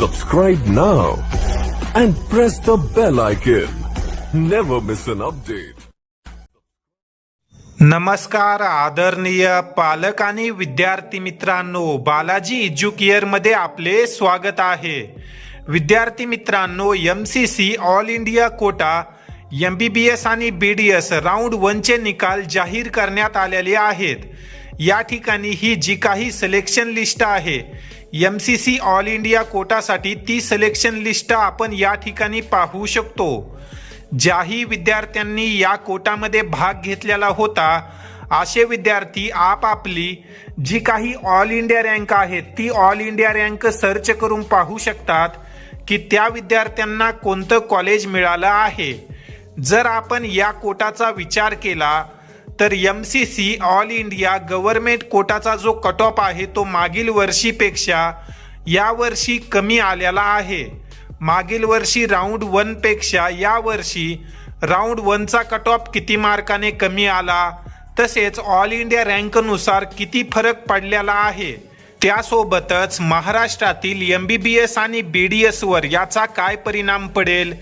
Subscribe now and press the bell icon. Never miss an update. नमस्कार आदरणीय पालक आणि विद्यार्थी मित्रांनो बालाजी एज्युकेअरमध्ये आपले स्वागत आहे विद्यार्थी मित्रांनो M C C all India quota M B B S आणि बी डी एस राऊंड वनचे निकाल जाहीर करण्यात आलेले आहेत या ठिकाणी ही जी काही सिलेक्शन लिस्ट आहे M C C all India कोटासाठी ती सिलेक्शन लिस्ट आपण या ठिकाणी पाहू शकतो. ज्याही विद्यार्थ्यांनी या कोटामध्ये भाग घेतलेला होता असे विद्यार्थी आपापली जी काही ऑल इंडिया रँक आहे ती ऑल इंडिया रँक सर्च करून पाहू शकतात की त्या विद्यार्थ्यांना कोणतं कॉलेज मिळालं आहे. जर आपण या कोटाचा विचार केला तर M C C all India government कोटाचा जो कट ऑफ आहे तो मागील वर्षीपेक्षा यावर्षी कमी आलेला आहे. मागील वर्षी राऊंड वनपेक्षा यावर्षी राऊंड वनचा कट ऑफ किती मार्काने कमी आला? तसेच ऑल इंडिया रँकनुसार किती फरक पडलेला आहे? त्यासोबतच महाराष्ट्रातील एम बी बी एस आणि बी डी एसवर याचा काय परिणाम पडेल?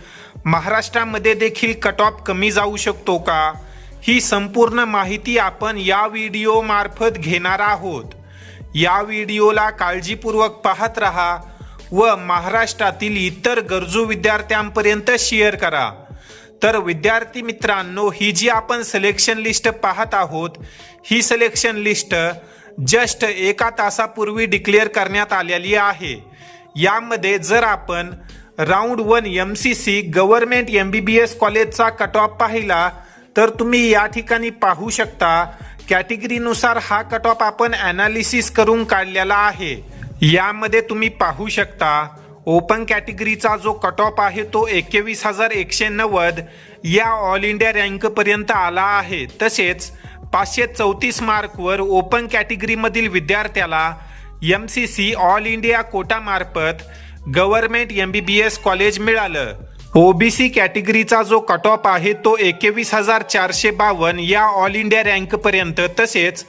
महाराष्ट्रामध्ये देखील कट ऑफ कमी जाऊ शकतो का? ही संपूर्ण माहिती आपण या व्हिडिओ मार्फत घेणार आहोत. या व्हिडिओला काळजीपूर्वक पाहत रहा व महाराष्ट्रातील इतर गरजू विद्यार्थ्यांपर्यंत शेअर करा. तर विद्यार्थी मित्रांनो ही जी आपण सिलेक्शन लिस्ट पाहत आहोत ही सिलेक्शन लिस्ट जस्ट एका तासापूर्वी डिक्लेअर करण्यात आलेली आहे. यामध्ये जर आपण round one M C C government M B B S कॉलेजचा कट ऑफ पाहिला तर तुम्ही या ठिकाणी पाहू शकता कॅटेगरीनुसार हा कट ऑफ आपण अनालिसिस करून काढलेला आहे. यामध्ये तुम्ही पाहू शकता ओपन कॅटेगरीचा जो कट ऑफ आहे तो एकवीस हजार एकशे नव्वद या ऑल इंडिया रँकपर्यंत आला आहे. तसेच पाचशे चौतीस मार्कवर ओपन कॅटेगरीमधील विद्यार्थ्याला M C C all India कोटामार्फत government M B B S college मिळालं. ओबीसी कॅटेगरीचा जो कट ऑफ आहे तो एकवीस हजार चारशे बावन्न या ऑल इंडिया रँक पर्यंत तसेच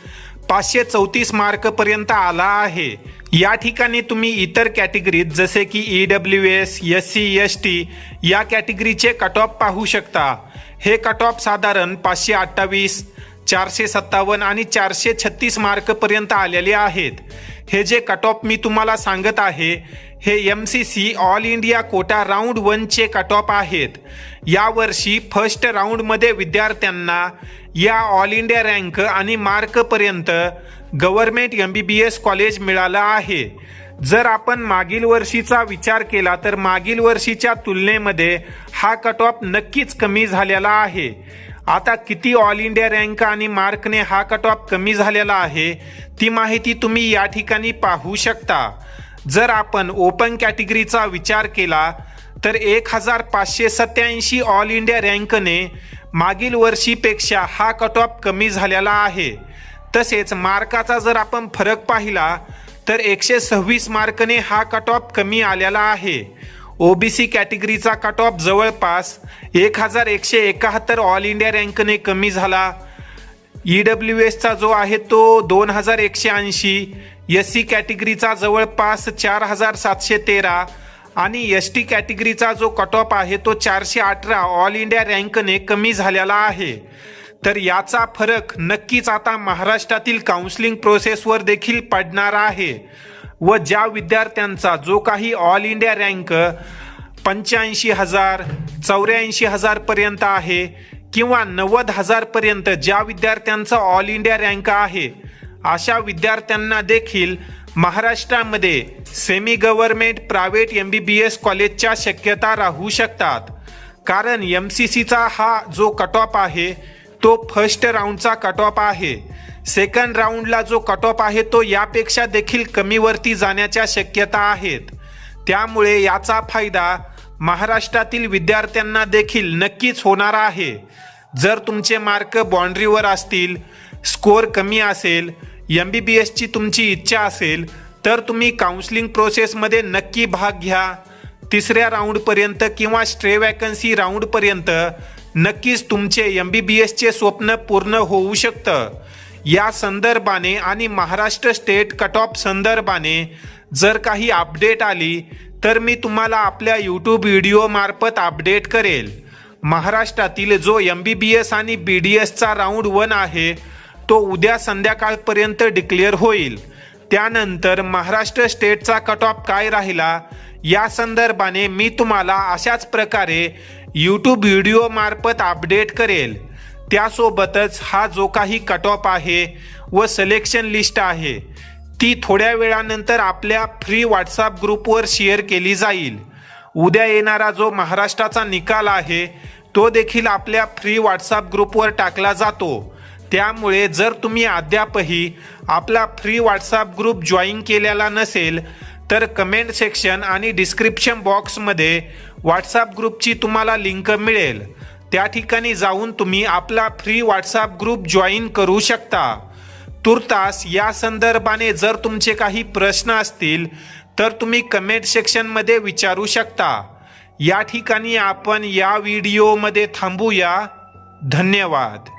पाचशे चौतीस मार्क पर्यंत आला आहे. या ठिकाणी तुम्ही इतर कॅटेगरीत जसे की E W S S C S T या कॅटेगरीचे कट ऑफ पाहू शकता. हे कट ऑफ साधारण पाचशे अठ्ठावीस चारशे सत्तावन्न आणि चारशे छत्तीस मार्कपर्यंत आलेले आहेत. हे जे कट ऑफ मी तुम्हाला सांगत आहे हे M C C all India quota round वनचे cut off आहेत. यावर्षी फर्स्ट राऊंडमध्ये विद्यार्थ्यांना या ऑल इंडिया रँक आणि मार्कपर्यंत government M B B S college मिळालं आहे. जर आपण मागील वर्षीचा विचार केला तर मागील वर्षीच्या तुलनेमध्ये हा कट ऑफ नक्कीच कमी झालेला आहे. आता किती ऑल इंडिया रँक आणि मार्कने हा कट ऑफ कमी झालेला आहे ती माहिती तुम्ही या ठिकाणी पाहू शकता. जर आपण ओपन कॅटेगरीचा विचार केला तर एक हजार पाचशे सत्याऐंशी ऑल इंडिया रँकने मागील वर्षीपेक्षा हा कट ऑफ कमी झालेला आहे. तसेच मार्काचा जर आपण फरक पाहिला तर एकशे सव्वीस मार्कने हा कट ऑफ कमी आलेला आहे. ओबीसी कॅटेगरीचा कट ऑफ जवळपास एक हजार एकशे एकाहत्तर ऑल इंडिया रँकने कमी झाला. ई डब्ल्यू एसचा जो आहे तो दोन हजार एकशे ऐंशी एस सी कॅटेगरीचा जवळपास चार हजार सातशे तेरा आणि एस टी कॅटेगरीचा जो कट ऑफ आहे तो चारशे अठरा ऑल इंडिया रँकने कमी झालेला आहे. तर याचा फरक नक्कीच आता महाराष्ट्रातील काउन्सिलिंग प्रोसेसवर देखील पडणार आहे. व ज्या विद्यार्थ्यांचा जो काही ऑल इंडिया रँक पंच्याऐंशी हजार चौऱ्याऐंशी हजार पर्यंत आहे किंवा नव्वद हजार पर्यंत ज्या विद्यार्थ्यांचा ऑल इंडिया रँक आहे अशा विद्यार्थ्यांना देखील महाराष्ट्रामध्ये semi government private M B B S कॉलेजच्या शक्यता राहू शकतात. कारण एम सी सीचा हा जो कट ऑफ आहे तो फर्स्ट राऊंडचा कट ऑफ आहे. सेकंड राऊंडला जो कट ऑफ आहे तो यापेक्षा देखील कमीवरती जाण्याच्या शक्यता आहेत. त्यामुळे याचा फायदा महाराष्ट्रातील विद्यार्थ्यांना देखील नक्कीच होणार आहे. जर तुमचे मार्क बाँड्रीवर असतील स्कोअर कमी असेल एम बी बी एसची तुमची इच्छा असेल तर तुम्ही काउन्सिलिंग प्रोसेसमध्ये नक्की भाग घ्या. तिसऱ्या राऊंडपर्यंत किंवा स्ट्रे वॅकन्सी राऊंडपर्यंत नक्कीच तुमचे एम बी बी एसचे स्वप्न पूर्ण होऊ शकतं. या संदर्भाने आणि महाराष्ट्र स्टेट कट ऑफ संदर्भाने जर काही अपडेट आली तर मी तुम्हाला आपल्या यूट्यूब व्हिडिओमार्फत अपडेट करेल. महाराष्ट्रातील जो एम बी बी एस आणि बी डी एसचा राऊंड वन आहे तो उद्या संध्याकाळपर्यंत डिक्लेअर होईल. त्यानंतर महाराष्ट्र स्टेटचा कट ऑफ काय राहिला या संदर्भाने मी तुम्हाला अशाच प्रकारे यूट्यूब व्हिडिओमार्फत अपडेट करेल. त्यासोबतच हा जो काही कट ऑफ आहे व सिलेक्शन लिस्ट आहे ती थोड्या वेळानंतर आपल्या फ्री व्हॉट्सअप ग्रुपवर शेअर केली जाईल. उद्या येणारा जो महाराष्ट्राचा निकाल आहे तो देखील आपल्या फ्री व्हॉट्सअप ग्रुपवर टाकला जातो. त्यामुळे जर तुम्ही अद्यापही आपला फ्री व्हॉट्सअप ग्रुप जॉईन केलेला नसेल तर कमेंट सेक्शन आणि डिस्क्रिप्शन बॉक्समध्ये व्हॉट्सअप ग्रुपची तुम्हाला लिंक मिळेल. त्या ठिकाणी जाऊन तुम्ही आपला फ्री व्हॉट्सअप ग्रुप जॉईन करू शकता. तुर्तास या संदर्भाने जर तुमचे काही प्रश्न असतील तर तुम्ही कमेंट सेक्शनमध्ये विचारू शकता. या ठिकाणी आपण या व्हिडिओमध्ये थांबूया. धन्यवाद.